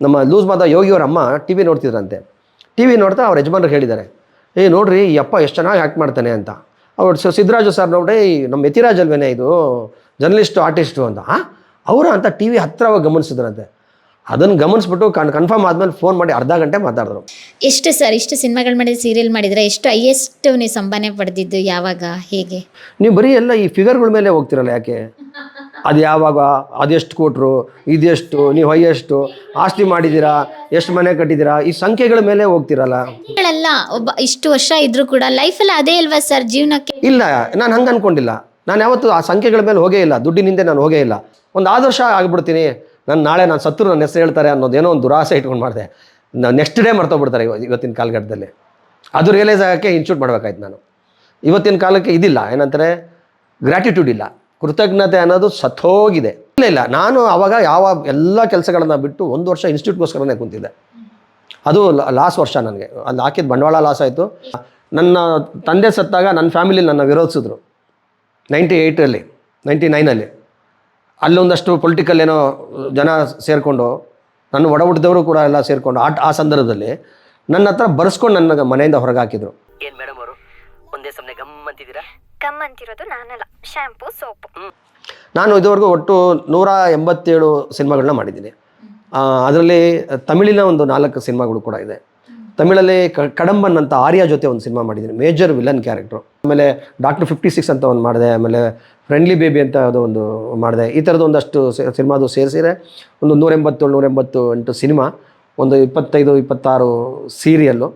ನಮ್ಮ ಲೂಸ್ ಮಾದ ಯೋಗಿಯವರ ಅಮ್ಮ ಟಿ ವಿ ನೋಡ್ತಿದ್ರಂತೆ. ಟಿ ವಿ ನೋಡ್ತಾ ಅವ್ರ ಯಜಮಾನ್ರಿಗೆ ಹೇಳಿದ್ದಾರೆ ಏ ನೋಡ್ರಿ ಈ ಅಪ್ಪ ಎಷ್ಟು ಚೆನ್ನಾಗಿ ಆ್ಯಕ್ಟ್ ಮಾಡ್ತಾನೆ ಅಂತ. ಅವ್ರು ಸೊ ಸಿದ್ದರಾಜು ಸರ್ ನೋಡಿ ನಮ್ಮ ಯತಿರಾಜ್ ಅಲ್ವೇನೆ ಇದು? ಜರ್ನಲಿಸ್ಟು ಆರ್ಟಿಸ್ಟು ಅಂತ. ಆ ಅವರ ಅಂತ ಟಿ ವಿ ಹತ್ತಿರವಾಗಿ ಗಮನಿಸಿದ್ರಂತೆ. ಅದನ್ನು ಗಮನಿಸ್ಬಿಟ್ಟು ಕನ್ ಕನ್ಫರ್ಮ್ ಆದ್ಮೇಲೆ ಫೋನ್ ಮಾಡಿ ಅರ್ಧ ಗಂಟೆ ಮಾತಾಡಿದ್ರು. ಎಷ್ಟು ಸರ್ ಇಷ್ಟು ಸಿನಿಮಾಗಳು ಮಾಡಿದ್ರೆ ಸೀರಿಯಲ್ ಮಾಡಿದ್ರೆ ಎಷ್ಟು ಹೈಯೆಸ್ಟ್ ನೀವು ಸಂಭಾವನೆ ಪಡೆದಿದ್ದು ಯಾವಾಗ ಹೇಗೆ? ನೀವು ಬರೀ ಎಲ್ಲ ಈ ಫಿಗರ್ಗಳ ಮೇಲೆ ಹೋಗ್ತಿರಲ್ಲ ಯಾಕೆ? ಅದು ಯಾವಾಗ ಅದೆಷ್ಟು ಕೊಟ್ಟರು ಇದೆಷ್ಟು ನೀವು ಹೈಯೆಷ್ಟು ಆಸ್ತಿ ಮಾಡಿದ್ದೀರಾ ಎಷ್ಟು ಮನೆ ಕಟ್ಟಿದ್ದೀರಾ ಈ ಸಂಖ್ಯೆಗಳ ಮೇಲೆ ಹೋಗ್ತಿರಲ್ಲ. ಅಲ್ಲ ಒಬ್ಬ ಇಷ್ಟು ವರ್ಷ ಇದ್ರೂ ಕೂಡ ಲೈಫಲ್ಲಿ ಅದೇ ಅಲ್ವಾ ಸರ್ ಜೀವನಕ್ಕೆ? ಇಲ್ಲ ನಾನು ಹಂಗೆ ಅನ್ಕೊಂಡಿಲ್ಲ. ನಾನು ಯಾವತ್ತೂ ಆ ಸಂಖ್ಯೆಗಳ ಮೇಲೆ ಹೋಗೇ ಇಲ್ಲ ದುಡ್ಡಿನಿಂದ ನಾನು ಹೋಗೇ ಇಲ್ಲ. ಒಂದು ಆದರ್ಶ ಆಗಿಬಿಡ್ತೀನಿ. ನಾನು ನಾಳೆ ನಾನು ಸತ್ರು ನನ್ನ ಹೆಸರು ಹೇಳ್ತಾರೆ ಅನ್ನೋದೇನೋ ಒಂದು ದುರಾಸೆ ಇಟ್ಕೊಂಡು ಮಾಡಿದೆ. ನೆಕ್ಸ್ಟ್ ಡೇ ಮರ್ತೋಗ್ಬಿಡ್ತಾರೆ ಇವ- ಇವತ್ತಿನ ಕಾಲಘಟ್ಟದಲ್ಲಿ. ಅದು ರಿಯಲೈಸ್ ಆಗೋಕ್ಕೆ ಇನ್ಶೂಟ್ ಮಾಡ್ಬೇಕಾಯ್ತು ನಾನು. ಇವತ್ತಿನ ಕಾಲಕ್ಕೆ ಇದಿಲ್ಲ ಏನಂತಾರೆ ಗ್ರ್ಯಾಟಿಟ್ಯೂಡ್ ಇಲ್ಲ. ಕೃತಜ್ಞತೆ ಅನ್ನೋದು ಸತ್ತೋಗಿದೆ. ಇಲ್ಲ ಇಲ್ಲ, ನಾನು ಅವಾಗ ಯಾವ ಎಲ್ಲ ಕೆಲಸಗಳನ್ನ ಬಿಟ್ಟು ಒಂದು ವರ್ಷ ಇನ್ಸ್ಟಿಟ್ಯೂಟ್ಗೋಸ್ಕರನೇ ಕುಂತಿದ್ದೆ. ಅದು ಲಾಸ್ ವರ್ಷ ನನಗೆ. ಅಲ್ಲಿ ಹಾಕಿದ ಬಂಡವಾಳ ಲಾಸ್ ಆಯಿತು. ನನ್ನ ತಂದೆ ಸತ್ತಾಗ ನನ್ನ ಫ್ಯಾಮಿಲಿ ನನ್ನ ವಿರೋಧಿಸಿದ್ರು. ನೈಂಟಿ ಏಯ್ಟಲ್ಲಿ ನೈಂಟಿ ನೈನಲ್ಲಿ. ಅಲ್ಲೊಂದಷ್ಟು ಪೊಲಿಟಿಕಲ್ ಏನೋ ಜನ ಸೇರಿಕೊಂಡು, ನನ್ನ ಒಡ ಹುಟ್ಟಿದವರು ಕೂಡ ಎಲ್ಲ ಸೇರಿಕೊಂಡು, ಆ ಆ ಸಂದರ್ಭದಲ್ಲಿ ನನ್ನ ಹತ್ರ ಬರ್ಸ್ಕೊಂಡು ನನ್ನ ಮನೆಯಿಂದ ಹೊರಗೆ ಹಾಕಿದ್ರು ಏನು ಮೇಡಮ್ ಅವರು? ಒಂದೇ ಸಮನೆ ಗಮ್ ಅಂತಿದ್ದೀರಾ ಕಮ್ ಅಂತಿರೋದು ನಾನಲ್ಲ. ಶಾಂಪೂ ಸೋಪು ನಾನು ಇದುವರೆಗೂ ಒಟ್ಟು ನೂರ ಎಂಬತ್ತೇಳು ಸಿನಿಮಾಗಳನ್ನ ಮಾಡಿದ್ದೀನಿ. ಅದರಲ್ಲಿ ತಮಿಳಿನ ಒಂದು ನಾಲ್ಕು ಸಿನಿಮಾಗಳು ಕೂಡ ಇದೆ. ತಮಿಳಲ್ಲಿ ಕಡಂಬನ್ ಅಂತ ಆರ್ಯ ಜೊತೆ ಒಂದು ಸಿನಿಮಾ ಮಾಡಿದ್ದೀನಿ. Major villain character. ಆಮೇಲೆ ಡಾಕ್ಟರ್ ಫಿಫ್ಟಿ ಸಿಕ್ಸ್ ಅಂತ ಒಂದು ಮಾಡಿದೆ. ಆಮೇಲೆ ಫ್ರೆಂಡ್ಲಿ ಬೇಬಿ ಅಂತ ಯಾವುದೋ ಒಂದು ಮಾಡಿದೆ. ಈ ಥರದ ಒಂದಷ್ಟು ಸಿನಿಮಾದು ಸೇರಿಸಿದ್ರೆ ಒಂದು ನೂರ ಎಂಬತ್ತೇಳು, ನೂರ ಎಂಬತ್ತು ಎಂಟು ಸಿನಿಮಾ, ಒಂದು ಇಪ್ಪತ್ತೈದು, ಇಪ್ಪತ್ತಾರು ಸೀರಿಯಲ್ಲು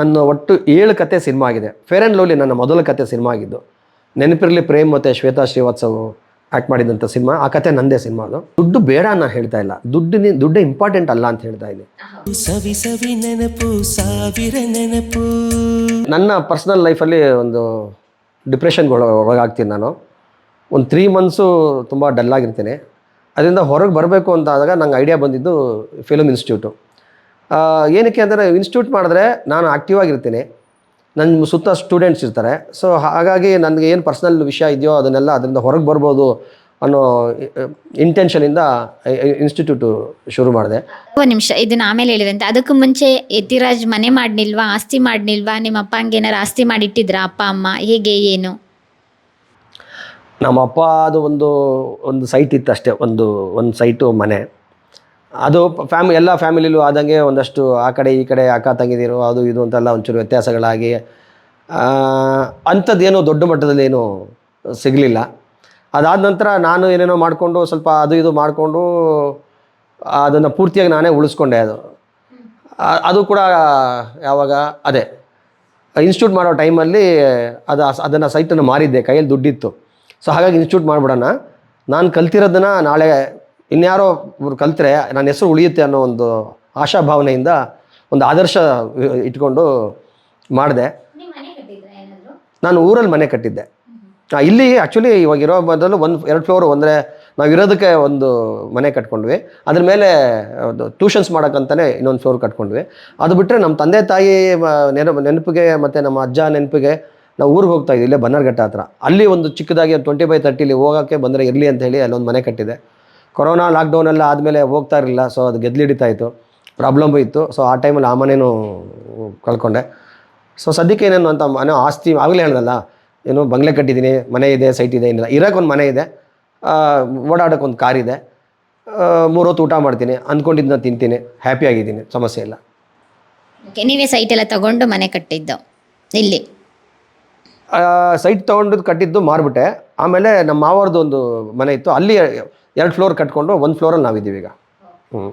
ನನ್ನ ಒಟ್ಟು ಏಳು ಕತೆ ಸಿನಿಮಾ ಆಗಿದೆ. ಫೇರ್ ಆ್ಯಂಡ್ ಲವ್ಲಿ ನನ್ನ ಮೊದಲ ಕತೆ ಸಿನಿಮಾ ಆಗಿದ್ದು. ನೆನಪಿರಲಿ ಪ್ರೇಮ್ ಮತ್ತು ಶ್ವೇತಾ ಶ್ರೀವಾತ್ಸವ್ ಆ್ಯಕ್ಟ್ ಮಾಡಿದಂಥ ಸಿನಿಮಾ. ಆ ಕತೆ ನಂದೇ ಸಿನಿಮಾ ಅದು. ದುಡ್ಡು ಬೇಡ ನಾನು ಹೇಳ್ತಾ ಇಲ್ಲ. ದುಡ್ಡಿನ ದುಡ್ಡು ಇಂಪಾರ್ಟೆಂಟ್ ಅಲ್ಲ ಅಂತ ಹೇಳ್ತಾ ಇದ್ದೀನಿ. ಸವಿ ಸವಿ ನೆನಪು ಸಾವಿರ ನೆನಪು. ನನ್ನ ಪರ್ಸ್ನಲ್ ಲೈಫಲ್ಲಿ ಒಂದು ಡಿಪ್ರೆಷನ್ ಒಳ ಒಳಗಾಗ್ತೀನಿ ನಾನು. ಒಂದು ತ್ರೀ ಮಂತ್ಸು ತುಂಬ ಡಲ್ಲಾಗಿರ್ತೀನಿ ಅದರಿಂದ ಹೊರಗೆ ಬರಬೇಕು ಅಂತ ಆದಾಗ ನಂಗೆ ಐಡಿಯಾ ಬಂದಿದ್ದು ಫಿಲಮ್ ಇನ್ಸ್ಟಿಟ್ಯೂಟು ಏನಕ್ಕೆ ಅಂದರೆ ಇನ್ಸ್ಟಿಟ್ಯೂಟ್ ಮಾಡಿದ್ರೆ ನಾನು ಆ್ಯಕ್ಟಿವ್ ಆಗಿರ್ತೀನಿ. ನನ್ನ ಸುತ್ತ ಸ್ಟೂಡೆಂಟ್ಸ್ ಇರ್ತಾರೆ. ಸೊ ಹಾಗಾಗಿ ನನಗೆ ಏನು ಪರ್ಸ್ನಲ್ ವಿಷಯ ಇದೆಯೋ ಅದನ್ನೆಲ್ಲ ಅದರಿಂದ ಹೊರಗೆ ಬರ್ಬೋದು ಅನ್ನೋ ಇಂಟೆನ್ಷನಿಂದ ಇನ್ಸ್ಟಿಟ್ಯೂಟು ಶುರು ಮಾಡಿದೆ. ಒಂದು ನಿಮಿಷ ಇದನ್ನ ಆಮೇಲೆ ಹೇಳಿದಂತೆ. ಅದಕ್ಕೂ ಮುಂಚೆ ಯತಿರಾಜ್ ಮನೆ ಮಾಡ್ನಿಲ್ವಾ ಆಸ್ತಿ ಮಾಡ್ನಿಲ್ವಾ ನಿಮ್ಮ ಅಪ್ಪ ಹಂಗೆ ಏನಾರು ಆಸ್ತಿ ಮಾಡಿಟ್ಟಿದ್ರಾ ಅಪ್ಪ ಅಮ್ಮ ಹೇಗೆ ಏನು? ನಮ್ಮ ಅಪ್ಪ ಅದು ಒಂದು ಒಂದು ಸೈಟ್ ಇತ್ತು ಅಷ್ಟೇ ಒಂದು ಒಂದು ಸೈಟು ಮನೆ. ಅದು ಫ್ಯಾಮ್, ಎಲ್ಲ ಫ್ಯಾಮಿಲಿಲೂ ಆದಂಗೆ ಒಂದಷ್ಟು ಆ ಕಡೆ ಈ ಕಡೆ ಅಕ್ಕ ತಂಗಿದಿರು, ಅದು ಇದು ಅಂತೆಲ್ಲ ಒಂಚೂರು ವ್ಯತ್ಯಾಸಗಳಾಗಿ ಅಂಥದ್ದೇನು ದೊಡ್ಡ ಮಟ್ಟದಲ್ಲಿ ಏನೂ ಸಿಗಲಿಲ್ಲ. ಅದಾದ ನಂತರ ನಾನು ಏನೇನೋ ಮಾಡಿಕೊಂಡು ಸ್ವಲ್ಪ ಅದು ಇದು ಮಾಡಿಕೊಂಡು, ಅದನ್ನು ಪೂರ್ತಿಯಾಗಿ ನಾನೇ ಉಳಿಸ್ಕೊಂಡೆ ಅದು. ಅದು ಕೂಡ ಯಾವಾಗ, ಅದೇ, ಇನ್ಸ್ಟಿಟ್ಯೂಟ್ ಮಾಡೋ ಟೈಮಲ್ಲಿ ಅದು, ಅದನ್ನು ಸೈಟನ್ನು ಮಾರಿದ್ದೆ, ಕೈಯಲ್ಲಿ ದುಡ್ಡಿತ್ತು. ಸೊ ಹಾಗಾಗಿ ಇನ್ಸ್ಟಿಟ್ಯೂಟ್ ಮಾಡಿಬಿಡೋಣ. ನಾನು ಕಲ್ತಿರೋದನ್ನು ನಾಳೆ ಇನ್ಯಾರೋ ಇವ್ರು ಕಲ್ತ್ರೆ ನನ್ನ ಹೆಸರು ಉಳಿಯುತ್ತೆ ಅನ್ನೋ ಒಂದು ಆಶಾಭಾವನೆಯಿಂದ ಒಂದು ಆದರ್ಶ ಇಟ್ಕೊಂಡು ಮಾಡಿದೆ. ನಾನು ಊರಲ್ಲಿ ಮನೆ ಕಟ್ಟಿದ್ದೆ. ಇಲ್ಲಿ ಆ್ಯಕ್ಚುಲಿ ಇವಾಗ ಇರೋ ಬದಲು ಒಂದು ಎರಡು ಫ್ಲೋರ್ ಅಂದರೆ ನಾವು ಇರೋದಕ್ಕೆ ಒಂದು ಮನೆ ಕಟ್ಕೊಂಡ್ವಿ. ಅದ್ರ ಮೇಲೆ ಟ್ಯೂಷನ್ಸ್ ಮಾಡೋಕ್ಕಂತಲೇ ಇನ್ನೊಂದು ಫ್ಲೋರ್ ಕಟ್ಕೊಂಡ್ವಿ. ಅದು ಬಿಟ್ಟರೆ ನಮ್ಮ ತಂದೆ ತಾಯಿ ನೆನಪು ನೆನಪಿಗೆ ಮತ್ತು ನಮ್ಮ ಅಜ್ಜ ನೆನಪಿಗೆ ನಾವು ಊರಿಗೆ ಹೋಗ್ತಾ ಇದ್ದೀವಿ ಇಲ್ಲೇ ಬನ್ನರ್ಘಟ್ಟ ಹತ್ರ. ಅಲ್ಲಿ ಒಂದು ಚಿಕ್ಕದಾಗಿ ಟ್ವೆಂಟಿ ಬೈ ತರ್ಟಿಲಿ ಹೋಗೋಕ್ಕೆ ಬಂದರೆ ಇರಲಿ ಅಂತ ಹೇಳಿ ಅಲ್ಲೊಂದು ಮನೆ ಕಟ್ಟಿದೆ. ಕೊರೋನಾ ಲಾಕ್ಡೌನ್ ಎಲ್ಲ ಆದಮೇಲೆ ಹೋಗ್ತಾ ಇರಲಿಲ್ಲ ಸೊ ಅದು ಗೆದ್ಲಿಡಿತಾ ಇತ್ತು. ಪ್ರಾಬ್ಲಮ್ ಇತ್ತು. ಸೊ ಆ ಟೈಮಲ್ಲಿ ಆ ಮನೇನು ಕಳ್ಕೊಂಡೆ. ಸೊ ಸದ್ಯಕ್ಕೆ ಏನೇನು ಅಂತ ಮನೆ ಆಸ್ತಿ ಆಗಲೇ ಹೇಳ್ದಲ್ಲ ಏನು ಬಂಗ್ಲೆ ಕಟ್ಟಿದ್ದೀನಿ ಮನೆ ಇದೆ ಸೈಟ್ ಇದೆ ಏನಿಲ್ಲ. ಇರೋಕೆ ಒಂದು ಮನೆ ಇದೆ. ಓಡಾಡೋಕೆ ಒಂದು ಕಾರ್ ಇದೆ. ಮೂರು ಹೊತ್ತು ಊಟ ಮಾಡ್ತೀನಿ ಅಂದ್ಕೊಂಡಿದ್ದನ್ನ ತಿಂತೀನಿ ಹ್ಯಾಪಿ ಆಗಿದ್ದೀನಿ ಸಮಸ್ಯೆ ಇಲ್ಲ. ನೀವೇ ಸೈಟ್ ಎಲ್ಲ ತಗೊಂಡು ಮನೆ ಕಟ್ಟಿದ್ದು ಇಲ್ಲಿ? ಸೈಟ್ ತೊಗೊಂಡು ಕಟ್ಟಿದ್ದು ಮಾರ್ಬಿಟ್ಟೆ. ಆಮೇಲೆ ನಮ್ಮ ಮಾವರದ್ದು ಒಂದು ಮನೆ ಇತ್ತು. ಅಲ್ಲಿ ಎರಡು ಫ್ಲೋರ್ ಕಟ್ಕೊಂಡು ಒಂದು ಫ್ಲೋರಲ್ಲಿ ನಾವಿದ್ದೀವಿ ಈಗ. ಹ್ಞೂ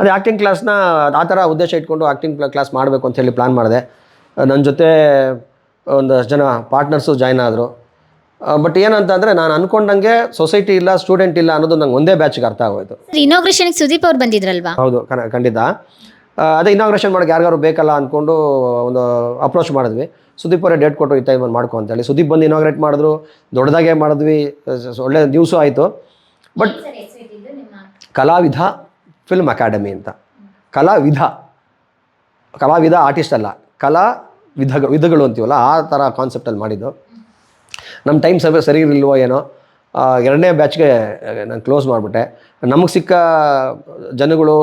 ಅದೇ ಆ್ಯಕ್ಟಿಂಗ್ ಕ್ಲಾಸ್ನ ಆ ಥರ ಉದ್ದೇಶ ಇಟ್ಕೊಂಡು ಆ್ಯಕ್ಟಿಂಗ್ ಕ್ಲಾಸ್ ಮಾಡಬೇಕು ಅಂತ ಹೇಳಿ ಪ್ಲ್ಯಾನ್ ಮಾಡಿದೆ. ನನ್ನ ಜೊತೆ ಒಂದಷ್ಟು ಜನ ಪಾರ್ಟ್ನರ್ಸು ಜಾಯ್ನ್ ಆದರು. ಬಟ್ ಏನಂತ ಅಂದರೆ ನಾನು ಅನ್ಕೊಂಡಂಗೆ ಸೊಸೈಟಿ ಇಲ್ಲ ಸ್ಟೂಡೆಂಟ್ ಇಲ್ಲ ಅನ್ನೋದು ನಂಗೆ ಒಂದೇ ಬ್ಯಾಚ್ಗೆ ಅರ್ಥ ಆಗೋಯ್ತು. ಇನೋಗ್ರೇಷನ್ ಇನಾಗ್ರೇಷನ್ಗೆ ಸುದೀಪ್ ಅವ್ರು ಬಂದಿದ್ರಲ್ವಾ? ಹೌದು ಖಂಡಿತ. ಅದೇ ಇನಾಗ್ರೇಷನ್ ಮಾಡೋಕೆ ಯಾರಿಗಾರು ಬೇಕಲ್ಲ ಅಂದ್ಕೊಂಡು ಒಂದು ಅಪ್ರೋಚ್ ಮಾಡಿದ್ವಿ. ಸುದೀಪ್ ಅವರೇ ಡೇಟ್ ಕೊಟ್ಟು ಈ ಟೈಮ್ ಮಾಡ್ಕೊ ಅಂತೇಳಿ. ಸುದೀಪ್ ಬಂದು ಇನಾಗ್ರೇಟ್ ಮಾಡಿದ್ರು ದೊಡ್ಡದಾಗೆ ಮಾಡಿದ್ವಿ ಒಳ್ಳೆ ನ್ಯೂಸು ಆಯಿತು. ಬಟ್ ಕಲಾವಿಧ ಫಿಲ್ಮ್ ಅಕಾಡೆಮಿ ಅಂತ. ಕಲಾವಿಧ ಕಲಾವಿಧ ಆರ್ಟಿಸ್ಟ್ ಅಲ್ಲ ಕಲಾ ವಿಧ ವಿಧಗಳು ಅಂತೀವಲ್ಲ ಆ ಥರ ಕಾನ್ಸೆಪ್ಟಲ್ಲಿ ಮಾಡಿದ್ದು. ನಮ್ಮ ಟೈಮ್ ಸರ್ ಸರಿ ಇರಲಿಲ್ವೋ ಏನೋ ಎರಡನೇ ಬ್ಯಾಚ್ಗೆ ನಾನು ಕ್ಲೋಸ್ ಮಾಡಿಬಿಟ್ಟೆ. ನಮಗೆ ಸಿಕ್ಕ ಜನಗಳು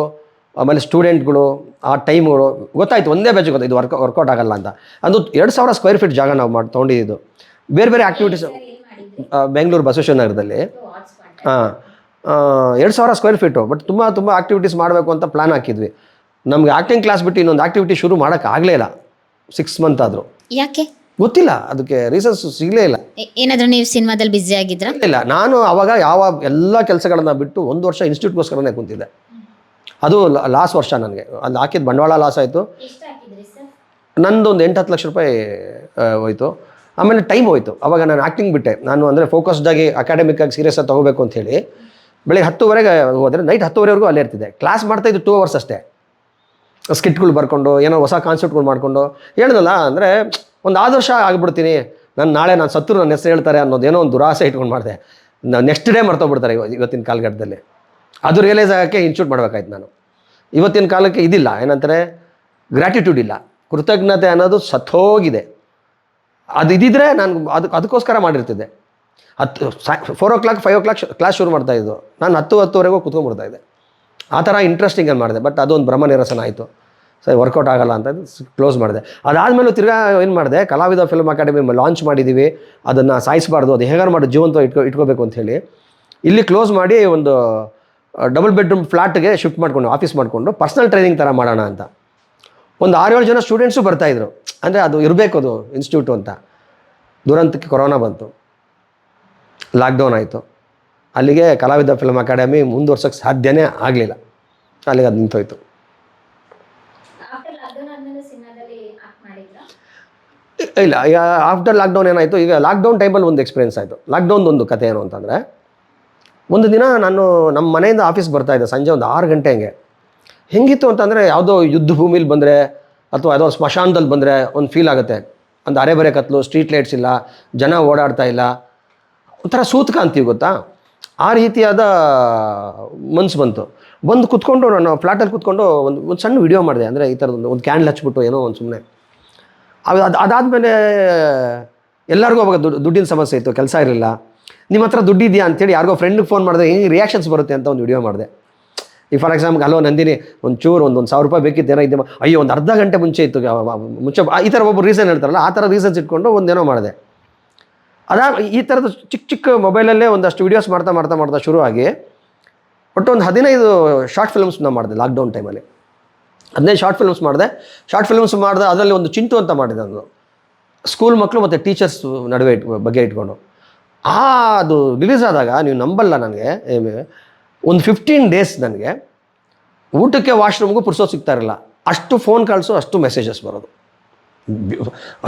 ಆಮೇಲೆ ಸ್ಟೂಡೆಂಟ್ಗಳು ಆ ಟೈಮ್ಗಳು ಗೊತ್ತಾಯ್ತು ಒಂದೇ ಬ್ಯಾಚ್ ಗೊತ್ತಾಯ್ತು ವರ್ಕ್ ವರ್ಕೌಟ್ ಆಗಲ್ಲ ಅಂತ. ಅದು ಎರಡು ಸಾವಿರ ಸ್ಕ್ವೇರ್ ಫೀಟ್ ಜಾಗ ನಾವು ಮಾಡಿ ತೊಗೊಂಡಿದ್ದು. ಬೇರೆ ಬೇರೆ ಆ್ಯಕ್ಟಿವಿಟೀಸ್ ಬೆಂಗಳೂರು ಬಸವೇಶ್ವರ ನಗರದಲ್ಲಿ. ಹಾಂ. ಎರಡು ಸಾವಿರ ಸ್ಕ್ವೇರ್ ಫೀಟು ಬಟ್ ತುಂಬ ತುಂಬ ಆ್ಯಕ್ಟಿವಿಟೀಸ್ ಮಾಡಬೇಕು ಅಂತ ಪ್ಲ್ಯಾನ್ ಹಾಕಿದ್ವಿ. ನಮ್ಗೆ ಆ್ಯಕ್ಟಿಂಗ್ ಕ್ಲಾಸ್ ಬಿಟ್ಟು ಇನ್ನೊಂದು ಆ್ಯಕ್ಟಿವಿಟಿ ಶುರು ಮಾಡೋಕ್ಕಾಗಲೇ ಇಲ್ಲ. ಸಿಕ್ಸ್ ಮಂತ್ ಆದರೂ. ಯಾಕೆ? ಗೊತ್ತಿಲ್ಲ. ಅದಕ್ಕೆ ರೀಸನ್ಸ್ ಸಿಗಲೇ ಇಲ್ಲ. ಏನಾದರೂ ನೀವು ಸಿನಿಮಾದಲ್ಲಿ ಬ್ಯುಸಿ ಆಗಿದ್ರಾ? ಇಲ್ಲ ನಾನು ಅವಾಗ ಯಾವ ಎಲ್ಲ ಕೆಲಸಗಳನ್ನ ಬಿಟ್ಟು ಒಂದು ವರ್ಷ ಇನ್ಸ್ಟಿಟ್ಯೂಟ್ಗೋಸ್ಕರನೇ ಕುಂತಿದ್ದೆ. ಅದು ಲಾಸ್ ವರ್ಷ ನನಗೆ. ಅಲ್ಲಿ ಹಾಕಿದ ಬಂಡವಾಳ ಲಾಸ್ ಆಯಿತು. ನಂದು ಒಂದು ಎಂಟು ಹತ್ತು ಲಕ್ಷ ರೂಪಾಯಿ ಹೋಯಿತು. ಆಮೇಲೆ ಟೈಮ್ ಹೋಯಿತು. ಅವಾಗ ನಾನು ಆ್ಯಕ್ಟಿಂಗ್ ಬಿಟ್ಟೆ. ನಾನು ಅಂದರೆ ಫೋಕಸ್ಡಾಗಿ ಅಕಾಡೆಮಿಕ್ಕಾಗಿ ಸೀರಿಯಸ್ ಆಗಿ ತೊಗೋಬೇಕು ಅಂತ ಹೇಳಿ ಬೆಳಿಗ್ಗೆ ಹತ್ತುವರೆಗೆ ಹೋದರೆ ನೈಟ್ ಹತ್ತುವರೆವರೆಗೂ ಅಲ್ಲೇ ಇರ್ತಿದ್ದೆ. ಕ್ಲಾಸ್ ಮಾಡ್ತಾಯಿದ್ದು ಟೂ ಅವರ್ಸ್ ಅಷ್ಟೇ. ಸ್ಕಿಟ್ಗಳು ಬರ್ಕೊಂಡು, ಏನೋ ಹೊಸ ಕಾನ್ಸೆಪ್ಟ್ಗಳು ಮಾಡಿಕೊಂಡು. ಹೇಳಿದಲ್ಲ ಅಂದರೆ ಒಂದು ಆದರ್ಶ ಆಗಿಬಿಡ್ತೀನಿ. ನಾನು ನಾಳೆ ನಾನು ಸತ್ರು ನನ್ನ ಹೆಸರು ಹೇಳ್ತಾರೆ ಅನ್ನೋದೇನೋ ಒಂದು ದುರಾಸೆ ಇಟ್ಕೊಂಡು ಮಾಡಿದೆ. ನೆಕ್ಸ್ಟ್ ಡೇ ಮರ್ತೋಗ್ಬಿಡ್ತಾರೆ ಇವ- ಇವತ್ತಿನ ಕಾಲಘಟ್ಟದಲ್ಲಿ. ಅದು ರಿಯಲೈಸ್ ಆಗೋಕ್ಕೆ ಇನ್ಸ್ಟ್ಯೂಟ್ ಮಾಡಬೇಕಾಯ್ತು ನಾನು. ಇವತ್ತಿನ ಕಾಲಕ್ಕೆ ಇದಿಲ್ಲ. ಏನಂತಾರೆ ಗ್ರ್ಯಾಟಿಟ್ಯೂಡ್ ಇಲ್ಲ. ಕೃತಜ್ಞತೆ ಅನ್ನೋದು ಸತ್ತೋಗಿದೆ. ಅದು ಇದ್ದಿದ್ರೆ ನಾನು ಅದು, ಅದಕ್ಕೋಸ್ಕರ ಮಾಡಿರ್ತಿದ್ದೆ. ಹತ್ತು four o'clock five o'clock class ಶುರು ಮಾಡ್ತಾ ಇದ್ದು. ನಾನು ಹತ್ತು ಹತ್ತುವರೆಗೂ ಕುತ್ಕೊಂಡ್ಬಿಡ್ತಾ ಇದ್ದೆ. ಆ ಥರ ಇಂಟ್ರೆಸ್ಟಿಂಗ್ ಏನು ಮಾಡಿದೆ. ಬಟ್ ಅದೊಂದು ಭ್ರಮ ನಿರಸನ ಆಯಿತು. ಸರಿ ವರ್ಕೌಟ್ ಆಗಲ್ಲ ಅಂತ ಕ್ಲೋಸ್ ಮಾಡಿದೆ. ಅದಾದಮೇಲೂ ತಿರ್ಗಾ ಏನು ಮಾಡಿದೆ? ಕಲಾವಿದ ಫಿಲ್ಮ್ ಅಕಾಡೆಮಿ ಲಾಂಚ್ ಮಾಡಿದ್ದೀವಿ ಅದನ್ನು ಸಾಯಿಸಬಾರ್ದು. ಅದು ಹೇಗಾರು ಮಾಡಿ ಜೀವಂತ ಇಟ್ಕೊ, ಇಟ್ಕೋಬೇಕು ಅಂತ ಹೇಳಿ. ಇಲ್ಲಿ ಕ್ಲೋಸ್ ಮಾಡಿ ಒಂದು ಡಬಲ್ ಬೆಡ್ರೂಮ್ ಫ್ಲಾಟ್ಗೆ ಶಿಫ್ಟ್ ಮಾಡಿಕೊಂಡು ಆಫೀಸ್ ಮಾಡಿಕೊಂಡು ಪರ್ಸ್ನಲ್ ಟ್ರೈನಿಂಗ್ ಥರ ಮಾಡೋಣ ಅಂತ. ಒಂದು ಆರೇಳು ಜನ ಸ್ಟೂಡೆಂಟ್ಸು ಬರ್ತಾಯಿದ್ರು ಅಂದರೆ ಅದು ಇರಬೇಕು ಅದು ಇನ್ಸ್ಟಿಟ್ಯೂಟು ಅಂತ. ದುರಂತಕ್ಕೆ ಕೊರೋನಾ ಬಂತು. ಲಾಕ್ಡೌನ್ ಆಯಿತು. ಅಲ್ಲಿಗೆ ಕಲಾವಿದ ಫಿಲ್ಮ್ ಅಕಾಡೆಮಿ ಮುಂದುವರ್ಸೋಕ್ಕೆ ಸಾಧ್ಯನೇ ಆಗಲಿಲ್ಲ. ಅಲ್ಲಿಗೆ ಅದು ನಿಂತೋಯ್ತು. ಇಲ್ಲ ಈಗ ಆಫ್ಟರ್ ಲಾಕ್ಡೌನ್ ಏನಾಯಿತು ಈಗ ಲಾಕ್ಡೌನ್ ಟೈಮಲ್ಲಿ ಒಂದು ಎಕ್ಸ್ಪೀರಿಯನ್ಸ್ ಆಯಿತು. ಲಾಕ್ಡೌನ್ ಒಂದು ಕತೆ ಏನು ಅಂತಂದರೆ ಒಂದು ದಿನ ನಾನು ನಮ್ಮ ಮನೆಯಿಂದ ಆಫೀಸ್ ಬರ್ತಾ ಇದ್ದೆ, ಸಂಜೆ ಒಂದು ಆರು ಗಂಟೆ ಹಂಗೆ. ಹೆಂಗಿತ್ತು ಅಂತಂದರೆ ಯಾವುದೋ ಯುದ್ಧ ಭೂಮಿಲಿ ಬಂದರೆ ಅಥವಾ ಯಾವುದೋ ಸ್ಮಶಾನದಲ್ಲಿ ಬಂದರೆ ಒಂದು ಫೀಲ್ ಆಗುತ್ತೆ. ಒಂದು ಅರೆಬರೆ ಕತ್ಲು ಸ್ಟ್ರೀಟ್ ಲೈಟ್ಸ್ ಇಲ್ಲ, ಜನ ಓಡಾಡ್ತಾ ಇಲ್ಲ. ಒಂಥರ ಸೂತಕ ಅಂತೀವಿ ಗೊತ್ತಾ? ಆ ರೀತಿಯಾದ ಮನ್ಸು ಬಂತು. ಬಂದು ಕುತ್ಕೊಂಡು ನಾನು ಫ್ಲ್ಯಾಟಲ್ಲಿ ಕುತ್ಕೊಂಡು ಒಂದು ಒಂದು ಸಣ್ಣ ವಿಡಿಯೋ ಮಾಡಿದೆ. ಅಂದರೆ ಈ ಥರದೊಂದು ಒಂದು ಕ್ಯಾಂಡಲ್ ಹಚ್ಬಿಟ್ಟು ಏನೋ ಒಂದು ಸುಮ್ಮನೆ ಅದು ಅದಾದಮೇಲೆ ಎಲ್ಲರಿಗೂ ಅವಾಗ ದುಡ್ಡು ದುಡ್ಡಿನ ಸಮಸ್ಯೆ ಇತ್ತು, ಕೆಲಸ ಇರಲಿಲ್ಲ. ನಿಮ್ಮ ಹತ್ರ ದುಡ್ಡಿದೆಯಾ ಅಂತೇಳಿ ಯಾರಿಗೋ ಫ್ರೆಂಡ್ಗೆ ಫೋನ್ ಮಾಡಿದ್ರೆ ಹೆಂಗೆ ರಿಯಾಕ್ಷನ್ಸ್ ಬರುತ್ತೆ ಅಂತ ಒಂದು ವಿಡಿಯೋ ಮಾಡಿದೆ. ಈ ಫಾರ್ ಎಕ್ಸಾಂಪಲ್ ಹಲೋ ನಂದಿನಿ ಒಂದು ಚೂರು ಒಂದು ಒಂದು ಸಾವಿರ ರೂಪಾಯಿ ಬೇಕಿತ್ತು ಇದ್ದೆ ಅಯ್ಯೋ, ಒಂದು ಅರ್ಧ ಗಂಟೆ ಮುಂಚೆ ಇತ್ತು ಮುಂಚೆ ಈ ಥರ ಒಬ್ಬರು ರೀಸನ್ ಹೇಳ್ತಾರಲ್ಲ, ಆ ಥರ ರೀಸನ್ಸ್ ಇಟ್ಕೊಂಡು ಒಂದೇನೋ ಮಾಡಿದೆ. ಅದಾ, ಈ ಥರದ ಚಿಕ್ಕ ಚಿಕ್ಕ ಮೊಬೈಲಲ್ಲೇ ಒಂದಷ್ಟು ವೀಡಿಯೋಸ್ ಮಾಡ್ತಾ ಮಾಡ್ತಾ ಮಾಡ್ತಾ ಶುರುವಾಗಿ ಒಟ್ಟು ಒಂದು ಹದಿನೈದು ಶಾರ್ಟ್ ಫಿಲ್ಮ್ಸ್ನ ಮಾಡಿದೆ ಲಾಕ್ಡೌನ್ ಟೈಮಲ್ಲಿ ಹದಿನೈದು ಶಾರ್ಟ್ ಫಿಲ್ಮ್ಸ್ ಮಾಡಿದೆ. ಶಾರ್ಟ್ ಫಿಲ್ಮ್ಸ್ ಮಾಡಿದೆ, ಅದರಲ್ಲಿ ಒಂದು ಚಿಂಟು ಅಂತ ಮಾಡಿದೆ ನಾನು. ಸ್ಕೂಲ್ ಮಕ್ಕಳು ಮತ್ತು ಟೀಚರ್ಸ್ ನಡುವೆ ಇಟ್, ಬಗ್ಗೆ ಇಟ್ಕೊಂಡು. ಆ ಅದು ರಿಲೀಸ್ ಆದಾಗ ನೀವು ನಂಬಲ್ಲ ನನಗೆ ಒಂದು ಫಿಫ್ಟೀನ್ ಡೇಸ್ ನನಗೆ ಊಟಕ್ಕೆ ವಾಶ್ರೂಮ್ಗೂ ಪುರ್ಸೋ ಸಿಗ್ತಾ ಇರಲಿಲ್ಲ ಅಷ್ಟು ಫೋನ್ ಕಾಲ್ಸು ಅಷ್ಟು ಮೆಸೇಜಸ್ ಬರೋದು.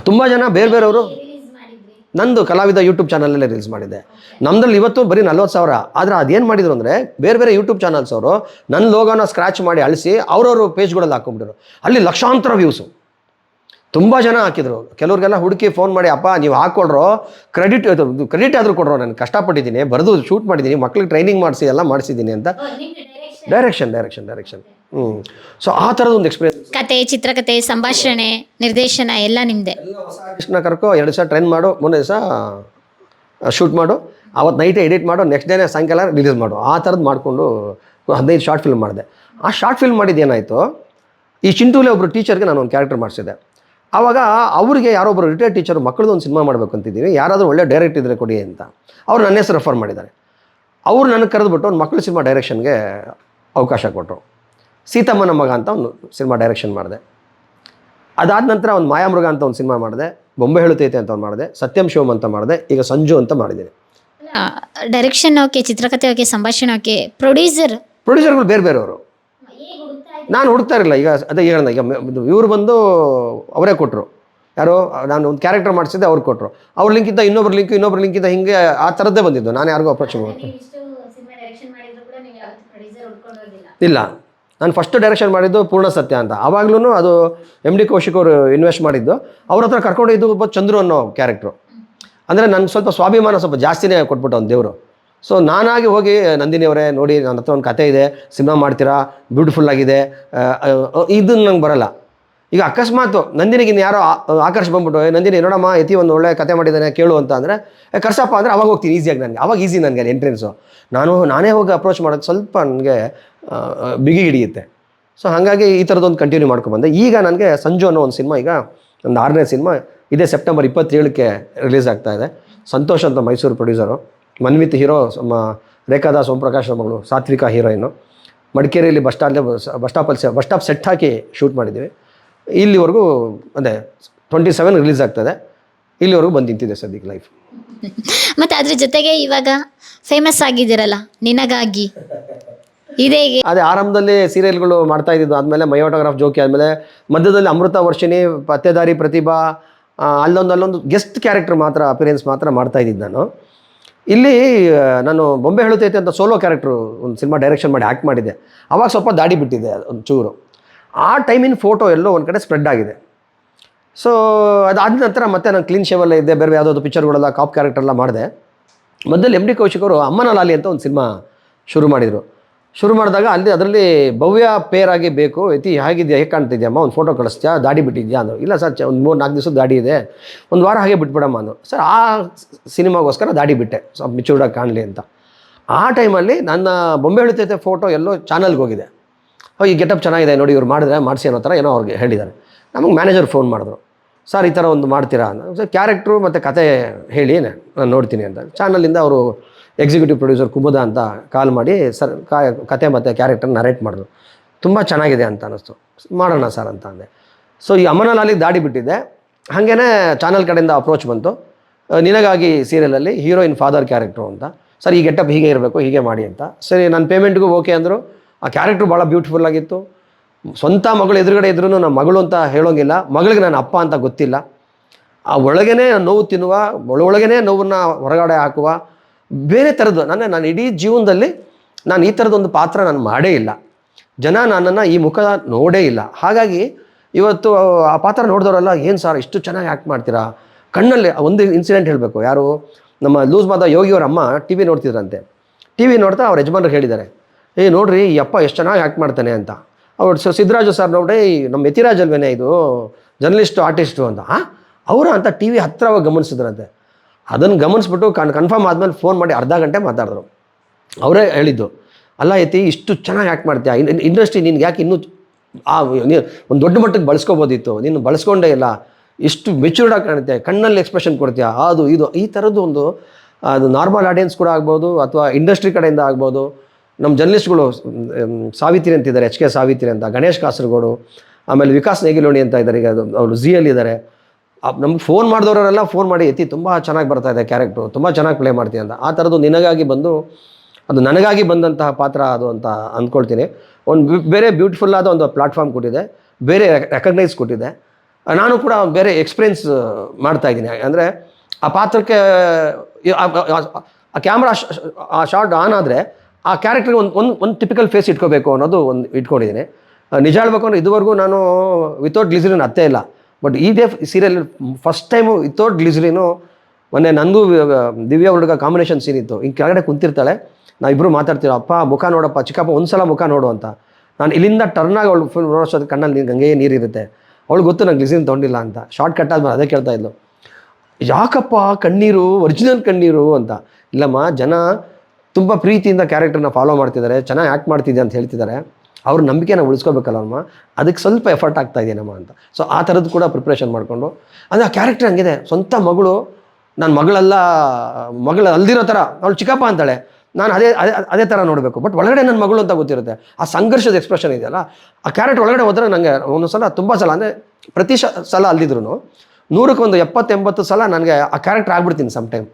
ತುಂಬ ಜನ ಬೇರೆ ಬೇರೆಯವರು ನಂದು ಕಲಾವಿದ ಯೂಟ್ಯೂಬ್ ಚಾನಲಲ್ಲೇ ರೀಲ್ಸ್ ಮಾಡಿದ್ದೆ. ನಮ್ದ್ರಲ್ಲಿ ಇವತ್ತು ಬರೀ ನಲ್ವತ್ತು ಸಾವಿರ. ಆದರೆ ಅದೇನು ಮಾಡಿದ್ರು ಅಂದರೆ ಬೇರೆ ಬೇರೆ ಯೂಟ್ಯೂಬ್ ಚಾನಲ್ಸ್ ಅವರು ನನ್ನ ಲೋಗೋನ ಸ್ಕ್ರಾಚ್ ಮಾಡಿ ಅಳಿಸಿ ಅವ್ರವ್ರ ಪೇಜ್ಗಳಲ್ಲಿ ಹಾಕೊಂಡ್ಬಿಟ್ಟರು ಅಲ್ಲಿ ಲಕ್ಷಾಂತರ ವ್ಯೂಸು ತುಂಬ ಜನ ಹಾಕಿದ್ರು. ಕೆಲವ್ರಿಗೆಲ್ಲ ಹುಡುಕಿ ಫೋನ್ ಮಾಡಿ ಅಪ್ಪ ನೀವು ಹಾಕ್ಕೊಡ್ರೋ ಕ್ರೆಡಿಟ್ ಕ್ರೆಡಿಟ್ ಆದರೂ ಕೊಡ್ರೋ ನಾನು ಕಷ್ಟಪಟ್ಟಿದ್ದೀನಿ ಬರೆದು ಶೂಟ್ ಮಾಡಿದ್ದೀನಿ ಮಕ್ಳಿಗೆ ಟ್ರೈನಿಂಗ್ ಮಾಡಿಸಿ ಎಲ್ಲ ಮಾಡಿಸಿದ್ದೀನಿ ಅಂತ. ಡೈರೆಕ್ಷನ್ ಡೈರೆಕ್ಷನ್ ಡೈರೆಕ್ಷನ್ ಹ್ಞೂ ಸೊ ಆ ಥರದ ಒಂದು ಎಕ್ಸ್ಪೀರಿಯನ್ಸ್ ಕತೆ ಚಿತ್ರಕತೆ ಸಂಭಾಷಣೆ ನಿರ್ದೇಶನ ಎಲ್ಲ ನಿಮ್ಮದೇ ಕೃಷ್ಣ ಕರ್ಕೊ ಎರಡು ದಿವಸ ಟ್ರೈನ್ ಮಾಡು ಮೂರನೇ ದಿವಸ ಶೂಟ್ ಮಾಡು. ಅವತ್ತು ನೈಟೇ ಎಡಿಟ್ ಮಾಡು ನೆಕ್ಸ್ಟ್ ಡೇನೇ ಸಾಯಂಕಾಲ ರಿಲೀಸ್ ಮಾಡು. ಆ ಥರದ್ದು ಮಾಡಿಕೊಂಡು ಹದಿನೈದು ಶಾರ್ಟ್ ಫಿಲ್ಮ್ ಮಾಡಿದೆ. ಆ ಶಾರ್ಟ್ ಫಿಲ್ಮ್ ಮಾಡಿದ್ದು ಏನಾಯಿತು? ಈ ಚಿಂಟೂಲೆ ಒಬ್ಬರು ಟೀಚರ್ಗೆ ನಾನು ಒಂದು ಕ್ಯಾರೆಕ್ಟರ್ ಮಾಡಿಸಿದೆ ಆವಾಗ ಅವರಿಗೆ ಯಾರೊಬ್ಬರು ರಿಟೈರ್ಡ್ ಟೀಚರ್ ಮಕ್ಕಳದ್ದು ಒಂದು ಸಿನಿಮಾ ಮಾಡಬೇಕು ಅಂತಿದ್ದೀನಿ ಯಾರಾದರೂ ಒಳ್ಳೆ ಡೈರೆಕ್ಟ್ ಇದ್ದರೆ ಕೊಡಿ ಅಂತ. ಅವ್ರು ನನ್ನ ಹೆಸರು ರೆಫರ್ ಮಾಡಿದ್ದಾರೆ. ಅವರು ನನಗೆ ಕರೆದುಬಿಟ್ಟು ಒಂದು ಮಕ್ಕಳ ಸಿನಿಮಾ ಡೈರೆಕ್ಷನ್ಗೆ ಅವಕಾಶ ಕೊಟ್ಟರು ಸೀತಮ್ಮನ ಮಗ ಅಂತ ಒಂದು ಸಿನಿಮಾ ಡೈರೆಕ್ಷನ್ ಮಾಡಿದೆ. ಅದಾದ ನಂತರ ಒಂದು ಮಾಯಾಮೃಗ ಅಂತ ಒಂದು ಸಿನಿಮಾ ಮಾಡಿದೆ ಬೊಂಬೆ ಹೇಳುತ್ತೈತೆ ಅಂತ ಒಂದು ಮಾಡಿದೆ ಸತ್ಯಂ ಶಿವಮ್ ಅಂತ ಮಾಡಿದೆ ಈಗ ಸಂಜು ಅಂತ ಮಾಡಿದ್ದೀನಿ. ಡೈರೆಕ್ಷನ್ ಓಕೆ ಚಿತ್ರಕಥೆ ಓಕೆ ಸಂಭಾಷಣೆ ಓಕೆ ಪ್ರೊಡ್ಯೂಸರ್ ಪ್ರೊಡ್ಯೂಸರ್ಗಳು ಬೇರೆ ಬೇರೆಯವರು. ನಾನು ಹುಡುಕ್ತಾ ಇರಲಿಲ್ಲ. ಈಗ ಅದೇ ಹೇಳೋಣ ಈಗ ಇವರು ಬಂದು ಅವರೇ ಕೊಟ್ಟರು ಯಾರೋ ನಾನು ಒಂದು ಕ್ಯಾರೆಕ್ಟರ್ ಮಾಡಿಸಿದ್ದೆ ಅವ್ರು ಕೊಟ್ಟರು ಅವ್ರ ಲಿಂಕಿಂತ ಇನ್ನೊಬ್ರು ಲಿಂಕ್ ಇನ್ನೊಬ್ರು ಲಿಂಕಿಂದ ಹಿಂಗೆ ಆ ಥರದ್ದೇ ಬಂದಿದ್ದು. ನಾನು ಯಾರಿಗೂ ಅಪ್ರೋಚ್ ಇಲ್ಲ. ನಾನು ಫಸ್ಟ್ ಡೈರೆಕ್ಷನ್ ಮಾಡಿದ್ದು ಪೂರ್ಣ ಸತ್ಯ ಅಂತ. ಆವಾಗಲೂ ಅದು ಎಂ ಡಿ ಕೌಶಿಕ್ ಅವರು ಇನ್ವೆಸ್ಟ್ ಮಾಡಿದ್ದು. ಅವ್ರ ಹತ್ರ ಕರ್ಕೊಂಡಿದ್ದು ಒಬ್ಬ ಚಂದ್ರು ಅನ್ನೋ ಕ್ಯಾರೆಕ್ಟ್ರು ಅಂದರೆ ನನ್ನ ಸ್ವಲ್ಪ ಸ್ವಾಭಿಮಾನ ಸ್ವಲ್ಪ ಜಾಸ್ತಿನೇ ಕೊಟ್ಬಿಟ್ಟು ಒಂದು ದೇವರು. ಸೊ ನಾನಾಗಿ ಹೋಗಿ ನಂದಿನಿ ಅವರೇ ನೋಡಿ ನನ್ನ ಹತ್ರ ಒಂದು ಕತೆ ಇದೆ ಸಿನಿಮಾ ಮಾಡ್ತೀರಾ ಬ್ಯೂಟಿಫುಲ್ ಆಗಿದೆ ಇದನ್ನು ನಂಗೆ ಬರಲ್ಲ. ಈಗ ಅಕಸ್ಮಾತ್ ಇನ್ನು ಯಾರೋ ಆಕರ್ಷ ಬಂದ್ಬಿಟ್ಟು "ಏ, ನಂದಿನಿ ನೋಡಮ್ಮ ಯತಿ ಒಂದು ಒಳ್ಳೆ ಕತೆ ಮಾಡಿದ್ದಾನೆ ಕೇಳು ಅಂತ ಅಂದರೆ ಕರ್ಸಪ್ಪ ಅಂದರೆ ಅವಾಗ ಹೋಗ್ತೀನಿ ಈಸಿಯಾಗಿ ನನಗೆ ಅವಾಗ ಈಸಿ ನನಗೆ ಎಂಟ್ರೆನ್ಸು ನಾನು ನಾನೇ ಹೋಗಿ ಅಪ್ರೋಚ್ ಮಾಡೋದು ಸ್ವಲ್ಪ ನನಗೆ ಬಿಗಿ ಹಿಡಿಯುತ್ತೆ. ಸೊ ಹಾಗಾಗಿ ಈ ಥರದ್ದೊಂದು ಕಂಟಿನ್ಯೂ ಮಾಡ್ಕೊಂಡ್ಬಂದೆ ಈಗ ನನಗೆ ಸಂಜು ಅನ್ನೋ ಒಂದು ಸಿನಿಮಾ ಈಗ ಒಂದು ಆರನೇ ಸಿನಿಮಾ ಇದೇ ಸೆಪ್ಟೆಂಬರ್ ಇಪ್ಪತ್ತೇಳಕ್ಕೆ ರಿಲೀಸ್ ಆಗ್ತಾ ಇದೆ. ಸಂತೋಷ್ ಅಂತ ಮೈಸೂರು ಪ್ರೊಡ್ಯೂಸರು ಮನ್ವಿತ್ ಹೀರೋ ನಮ್ಮ ರೇಖಾದಾಸ್ ಓಂಪ್ರಕಾಶ್ ಮಗಳು ಸಾತ್ವಿಕ ಹೀರೋಯಿನು. ಮಡಿಕೇರಿಯಲ್ಲಿ ಬಸ್ ಸ್ಟಾಂಡ್ ಬಸ್ ಸ್ಟಾಪಲ್ಲಿ ಬಸ್ ಸ್ಟಾಪ್ ಸೆಟ್ ಹಾಕಿ ಶೂಟ್ ಮಾಡಿದ್ದೀವಿ. ಇಲ್ಲಿವರೆಗೂ ಅದೇ ಟ್ವೆಂಟಿ ಸೆವೆನ್ ರಿಲೀಸ್ ಆಗ್ತದೆ. ಇಲ್ಲಿವರೆಗೂ ಬಂದು ನಿಂತಿದೆ ಸದ್ಯಕ್ಕೆ ಲೈಫ್ ಮತ್ತೆ ಅದ್ರ ಜೊತೆಗೆ ಇವಾಗ ಫೇಮಸ್ ಆಗಿದ್ದೀರಲ್ಲ ನಿನಗಾಗಿ. ಇದೇಗೆ ಅದೇ ಆರಂಭದಲ್ಲಿ ಸೀರಿಯಲ್ಗಳು ಮಾಡ್ತಾ ಇದ್ದಿದ್ದು ಆದಮೇಲೆ ಮಯೋಟೋಗ್ರಾಫ್ ಜೋಕಿ ಆದಮೇಲೆ ಮಧ್ಯದಲ್ಲಿ ಅಮೃತ ವರ್ಷಿಣಿ ಪತ್ತೆದಾರಿ ಪ್ರತಿಭಾ ಅಲ್ಲೊಂದು ಅಲ್ಲೊಂದು ಗೆಸ್ಟ್ ಕ್ಯಾರೆಕ್ಟರ್ ಮಾತ್ರ ಅಪಿರಿಯನ್ಸ್ ಮಾತ್ರ ಮಾಡ್ತಾ ಇದ್ದಿದ್ದು ನಾನು. ಇಲ್ಲಿ ನಾನು ಬೊಂಬೆ ಹೇಳುತ್ತೈತೆ ಅಂತ ಸೋಲೋ ಕ್ಯಾರೆಕ್ಟ್ರು ಒಂದು ಸಿನಿಮಾ ಡೈರೆಕ್ಷನ್ ಮಾಡಿ ಆ್ಯಕ್ಟ್ ಮಾಡಿದೆ. ಅವಾಗ ಸ್ವಲ್ಪ ದಾಡಿ ಬಿಟ್ಟಿದೆ ಒಂದು ಚೂರು. ಆ ಟೈಮಿನ ಫೋಟೋ ಎಲ್ಲೋ ಒಂದು ಕಡೆ ಸ್ಪ್ರೆಡ್ ಆಗಿದೆ. ಸೊ ಅದಾದ ನಂತರ ಮತ್ತೆ ನಾನು ಕ್ಲೀನ್ ಶೇವಲ್ಲೇ ಇದ್ದೆ, ಬೇರೆ ಯಾವುದಾದ್ರು ಪಿಕ್ಚರ್ಗಳೆಲ್ಲ ಕಾಪ್ ಕ್ಯಾರೆಕ್ಟರ್ ಎಲ್ಲ ಮಾಡಿದೆ. ಮೊದಲು ಎಂ ಡಿ ಕೌಶಿಕ್ ಅವರು ಅಮ್ಮನ ಲಾಲಿ ಅಂತ ಒಂದು ಸಿನಿಮಾ ಶುರು ಮಾಡಿದರು. ಶುರು ಮಾಡಿದಾಗ ಅಲ್ಲಿ ಅದರಲ್ಲಿ ಭವ್ಯ ಪೇರಾಗಿ ಬೇಕು. ಐತಿ ಹೇಗಿದೆಯಾ, ಹೇಗೆ ಕಾಣ್ತಿದ್ಯಮ್ಮ ಒಂದು ಫೋಟೋ ಕಳಿಸ್ತೀಯಾ? ದಾಡಿ ಬಿಟ್ಟಿದ್ಯಾ ಅಂದರು. ಇಲ್ಲ ಸರ್ ಒಂದು ಮೂರು ನಾಲ್ಕು ದಿವಸದ ದಾಡಿ ಇದೆ. ಒಂದು ವಾರ ಹಾಗೆ ಬಿಟ್ಬಿಡಮ್ಮ ಅಂದರು. ಸರ್, ಆ ಸಿನಿಮಾಗೋಸ್ಕರ ದಾಡಿ ಬಿಟ್ಟೆ. ಸ್ವಲ್ಪ ಮಿಚೂರ್ಡಾಗಿ ಕಾಣಲಿ ಅಂತ. ಆ ಟೈಮಲ್ಲಿ ನನ್ನ ಬೊಂಬೆ ಹೇಳ್ತೈತೆ ಫೋಟೋ ಎಲ್ಲೋ ಚಾನಲ್ಗೆ ಹೋಗಿದೆ. ಈ ಗೆಟಪ್ ಚೆನ್ನಾಗಿದೆ, ನೋಡಿ ಇವ್ರು ಮಾಡಿದ್ರೆ, ಮಾಡಿಸಿ ಅನ್ನೋ ಥರ ಏನೋ ಅವ್ರಿಗೆ ಹೇಳಿದ್ದಾರೆ. ನಮಗೆ ಮ್ಯಾನೇಜರ್ ಫೋನ್ ಮಾಡಿದ್ರು. ಸರ್, ಈ ಥರ ಒಂದು ಮಾಡ್ತೀರಾ? ಅಂತ ಸರ್ ಕ್ಯಾರೆಕ್ಟ್ರು ಮತ್ತು ಕತೆ ಹೇಳಿ ನಾನು ನೋಡ್ತೀನಿ ಅಂತ. ಚಾನಲಿಂದ ಅವರು ಎಕ್ಸಿಕ್ಯೂಟಿವ್ ಪ್ರೊಡ್ಯೂಸರ್ ಕುಮುದ ಅಂತ ಕಾಲ್ ಮಾಡಿ, ಸರ್ ಕತೆ ಮತ್ತು ಕ್ಯಾರೆಕ್ಟರ್ ನರೇಟ್ ಮಾಡಿದ್ರು. ತುಂಬ ಚೆನ್ನಾಗಿದೆ ಅಂತ ಅನ್ನಿಸ್ತು. ಮಾಡೋಣ ಸರ್ ಅಂತ ಅಂದೆ. ಸೊ ಈ ಅಮ್ಮನಲ್ಲಿ ದಾಡಿ ಬಿಟ್ಟಿದ್ದೆ. ಹಾಗೇ ಚಾನಲ್ ಕಡೆಯಿಂದ ಅಪ್ರೋಚ್ ಬಂತು. ನಿನಗಾಗಿ ಸೀರಿಯಲಲ್ಲಿ ಹೀರೋಯಿನ್ ಫಾದರ್ ಕ್ಯಾರೆಕ್ಟ್ರು ಅಂತ. ಸರ್, ಈ ಗೆಟಪ್ ಹೀಗೆ ಇರಬೇಕು, ಹೀಗೆ ಮಾಡಿ ಅಂತ. ಸರಿ ನನ್ನ ಪೇಮೆಂಟ್ಗೂ ಓಕೆ ಅಂದರು. ಆ ಕ್ಯಾರೆಕ್ಟ್ರು ಭಾಳ ಬ್ಯೂಟಿಫುಲ್ ಆಗಿತ್ತು. ಸ್ವಂತ ಮಗಳು ಎದುರುಗಡೆ ಇದ್ರೂ ನನ್ನ ಮಗಳು ಅಂತ ಹೇಳೋಂಗಿಲ್ಲ. ಮಗಳಿಗೆ ನಾನು ಅಪ್ಪ ಅಂತ ಗೊತ್ತಿಲ್ಲ. ಆ ಒಳಗೇ ನೋವು ತಿನ್ನುವ, ಒಳೊಳಗೇನೆ ನೋವನ್ನು ಹೊರಗಡೆ ಹಾಕುವ ಬೇರೆ ಥರದ್ದು ನನ್ನ ನಾನು ಇಡೀ ಜೀವನದಲ್ಲಿ ನಾನು ಈ ಥರದೊಂದು ಪಾತ್ರ ನಾನು ಮಾಡೇ ಇಲ್ಲ. ಜನ ನನ್ನನ್ನು ಈ ಮುಖ ನೋಡೇ ಇಲ್ಲ. ಹಾಗಾಗಿ ಇವತ್ತು ಆ ಪಾತ್ರ ನೋಡಿದವರೆಲ್ಲ, ಏನು ಸರ್, ಇಷ್ಟು ಚೆನ್ನಾಗಿ ಆ್ಯಕ್ಟ್ ಮಾಡ್ತೀರಾ? ಕಣ್ಣಲ್ಲಿ ಒಂದು ಇನ್ಸಿಡೆಂಟ್ ಹೇಳಬೇಕು. ಯಾರು? ನಮ್ಮ ಲೂಸ್ ಮಾದ ಯೋಗಿಯವರ ಅಮ್ಮ ಟಿ ವಿ ನೋಡ್ತಿದ್ರಂತೆ. ಟಿ ವಿ ನೋಡ್ತಾ ಅವ್ರ ಯಜಮಾನ್ರಿಗೆ ಹೇಳಿದ್ದಾರೆ, ಏ, ನೋಡ್ರಿ, ಈ ಅಪ್ಪ ಎಷ್ಟು ಚೆನ್ನಾಗಿ ಆ್ಯಕ್ಟ್ ಮಾಡ್ತಾನೆ ಅಂತ. ಅವ್ರು ಸ, ಸಿದ್ದರಾಜು ಸರ್ ನೋಡಿ ನಮ್ಮ ಯತಿರಾಜ್ ಅಲ್ವೇನೆ ಇದು? ಜರ್ನಲಿಸ್ಟು, ಆರ್ಟಿಸ್ಟು ಅಂತ. ಅವರ ಅಂತ ಟಿ ವಿ ಹತ್ತಿರವಾಗಿ ಗಮನಿಸಿದ್ರಂತೆ. ಅದನ್ನು ಗಮನಿಸ್ಬಿಟ್ಟು ಕಣ್ ಕನ್ಫರ್ಮ್ ಆದಮೇಲೆ ಫೋನ್ ಮಾಡಿ ಅರ್ಧ ಗಂಟೆ ಮಾತಾಡಿದ್ರು. ಅವರೇ ಹೇಳಿದ್ದು, ಅಲ್ಲ ಐತಿ ಇಷ್ಟು ಚೆನ್ನಾಗಿ ಆ್ಯಕ್ಟ್ ಮಾಡ್ತೀಯ? ಇಂಡಸ್ಟ್ರಿ ನಿನ್ಗೆ ಯಾಕೆ ಇನ್ನೂ ಆ ಒಂದು ದೊಡ್ಡ ಮಟ್ಟಕ್ಕೆ ಬಳಸ್ಕೋಬೋದಿತ್ತು? ನೀನು ಬಳಸ್ಕೊಂಡೇ ಇಲ್ಲ. ಇಷ್ಟು ಆಗಿ ಕಾಣುತ್ತೆ. ಕಣ್ಣಲ್ಲಿ ಎಕ್ಸ್ಪ್ರೆಷನ್ ಕೊಡ್ತೀಯ? ಅದು, ಇದು, ಈ ಥರದ್ದು ಒಂದು, ಅದು ನಾರ್ಮಲ್ ಆಡಿಯನ್ಸ್ ಕೂಡ ಆಗ್ಬೋದು ಅಥವಾ ಇಂಡಸ್ಟ್ರಿ ಕಡೆಯಿಂದ ಆಗ್ಬೋದು. ನಮ್ಮ ಜರ್ನಲಿಸ್ಟ್ಗಳು ಸಾವಿತ್ರಿ ಅಂತಿದ್ದಾರೆ, ಎಚ್ ಕೆ ಸಾವಿತ್ರಿ ಅಂತ, ಗಣೇಶ್ ಕಾಸರಗೋಡು, ಆಮೇಲೆ ವಿಕಾಸ್ ನೇಗಿಲೋಣಿ ಅಂತ ಇದ್ದಾರೆ. ಈಗ ಅವರು ಝಿಯಲ್ಲಿ ಇದ್ದಾರೆ ನಮ್ಗೆ ಫೋನ್ ಮಾಡಿದವರೆಲ್ಲ ಫೋನ್ ಮಾಡಿ, ಎತ್ತಿ, ತುಂಬ ಚೆನ್ನಾಗಿ ಬರ್ತಾ ಇದೆ ಕ್ಯಾರೆಕ್ಟ್ರು ತುಂಬ ಚೆನ್ನಾಗಿ ಪ್ಲೇ ಮಾಡ್ತೀಯ ಅಂತ. ಆ ಥರದ್ದು ನಿನಗಾಗಿ ಬಂದು, ಅದು ನನಗಾಗಿ ಬಂದಂತಹ ಪಾತ್ರ ಅದು ಅಂತ ಅಂದ್ಕೊಳ್ತೀನಿ ಒಂದು ಬೇರೆ ಬ್ಯೂಟಿಫುಲ್ ಆದ ಒಂದು ಪ್ಲಾಟ್ಫಾರ್ಮ್ ಕೊಟ್ಟಿದೆ, ಬೇರೆ ರೆಕಗ್ನೈಸ್ ಕೊಟ್ಟಿದೆ. ನಾನು ಕೂಡ ಬೇರೆ ಎಕ್ಸ್ಪೀರಿಯನ್ಸ್ ಮಾಡ್ತಾ ಇದ್ದೀನಿ. ಅಂದರೆ ಆ ಪಾತ್ರಕ್ಕೆ ಆ- ಕ್ಯಾಮ್ರಾ ಆ ಶಾರ್ಟ್ ಆನ್ ಆದರೆ ಆ ಕ್ಯಾರೆಕ್ಟರ್ಗೆ ಒಂದು ಒಂದು ಒಂದು ಟಿಪಿಕಲ್ ಫೇಸ್ ಇಟ್ಕೋಬೇಕು ಅನ್ನೋದು ಒಂದು ಇಟ್ಕೊಂಡಿದ್ದೀನಿ. ನಿಜ ಹೇಳ್ಬೇಕು ಅಂದರೆ ಇದುವರೆಗೂ ನಾನು ವಿತೌಟ್ ಗ್ಲಿಸರಿನ್ ಅತ್ತೇ ಇಲ್ಲ. But the serial first time without glycerin ಮೊನ್ನೆ ನನಗೂ ದಿವ್ಯ ಹುಡುಗ ಕಾಂಬಿನೇಷನ್ ಸೀನ್ ಇತ್ತು. ಹಿಂಗೆ ಕೆಳಗಡೆ ಕುಂತಿರ್ತಾಳೆ. ನಾವಿಬ್ಬರು ಮಾತಾಡ್ತೀವಿ ಅಪ್ಪ, ಮುಖ ನೋಡಪ್ಪ, ಚಿಕ್ಕಪ್ಪ ಒಂದು ಸಲ ಮುಖ ನೋಡು ಅಂತ. ನಾನು ಇಲ್ಲಿಂದ ಟರ್ನ್ ಆಗಿ ಅವಳು ಫುಲ್ ನೋಡೋಷ್ಟೊತ್ತು ಕಣ್ಣಲ್ಲಿ ಗಂಗೆ ನೀರಿರುತ್ತೆ ಅವಳು ಗೊತ್ತು ನಂಗೆ ಗ್ಲಿಸರಿನ್ ತೊಗೊಂಡಿಲ್ಲ ಅಂತ. ಶಾರ್ಟ್ ಕಟ್ ಆದ್ಮೇಲೆ ಅದೇ ಕೇಳ್ತಾ ಇದ್ಲು. ಯಾಕಪ್ಪ, ಕಣ್ಣೀರು ಒರಿಜಿನಲ್ ಕಣ್ಣೀರು? ಅಂತ. ಇಲ್ಲಮ್ಮ, ಜನ ತುಂಬ ಪ್ರೀತಿಯಿಂದ ಕ್ಯಾರೆಕ್ಟರ್ನ ಫಾಲೋ ಮಾಡ್ತಿದ್ದಾರೆ ಚೆನ್ನಾಗಿ ಆ್ಯಕ್ಟ್ ಮಾಡ್ತಿದ್ದೆ ಅಂತ ಹೇಳ್ತಿದ್ದಾರೆ ಅವ್ರ ನಂಬಿಕೆನ ಉಳಿಸ್ಕೋಬೇಕಲ್ಲಮ್ಮ ಅದಕ್ಕೆ ಸ್ವಲ್ಪ ಎಫರ್ಟ್ ಆಗ್ತಾ ಇದೆಯೇನಮ್ಮ ಅಂತ. ಸೊ ಆ ಥರದ್ದು ಕೂಡ ಪ್ರಿಪ್ರೇಷನ್ ಮಾಡಿಕೊಂಡು. ಅಂದರೆ ಆ ಕ್ಯಾರೆಕ್ಟರ್ ಹಂಗಿದೆ. ಸ್ವಂತ ಮಗಳು ನನ್ನ ಮಗಳೆಲ್ಲ, ಮಗಳು ಅಲ್ದಿರೋ ಥರ ಅವಳು ಚಿಕ್ಕಪ್ಪ ಅಂತಾಳೆ. ನಾನು ಅದೇ ಅದೇ ಅದೇ ಥರ ನೋಡಬೇಕು. ಬಟ್ ಒಳಗಡೆ ನನ್ನ ಮಗಳು ಅಂತ ಗೊತ್ತಿರುತ್ತೆ. ಆ ಸಂಘರ್ಷದ ಎಕ್ಸ್ಪ್ರೆಷನ್ ಇದೆಯಲ್ಲ, ಆ ಕ್ಯಾರೆಕ್ಟರ್ ಒಳಗಡೆ ಹೋದ್ರೆ ನನಗೆ ಒಂದೊಂದು ಸಲ ತುಂಬ ಸಲ, ಅಂದರೆ ಪ್ರತಿ ಸಲ ಅಲ್ದಿದ್ರು ನೂರಕ್ಕೆ ಒಂದು ಎಪ್ಪತ್ತೆಂಬತ್ತು ಸಲ ನನಗೆ ಆ ಕ್ಯಾರೆಕ್ಟರ್ ಆಗ್ಬಿಡ್ತೀನಿ ಸಮ್ ಟೈಮ್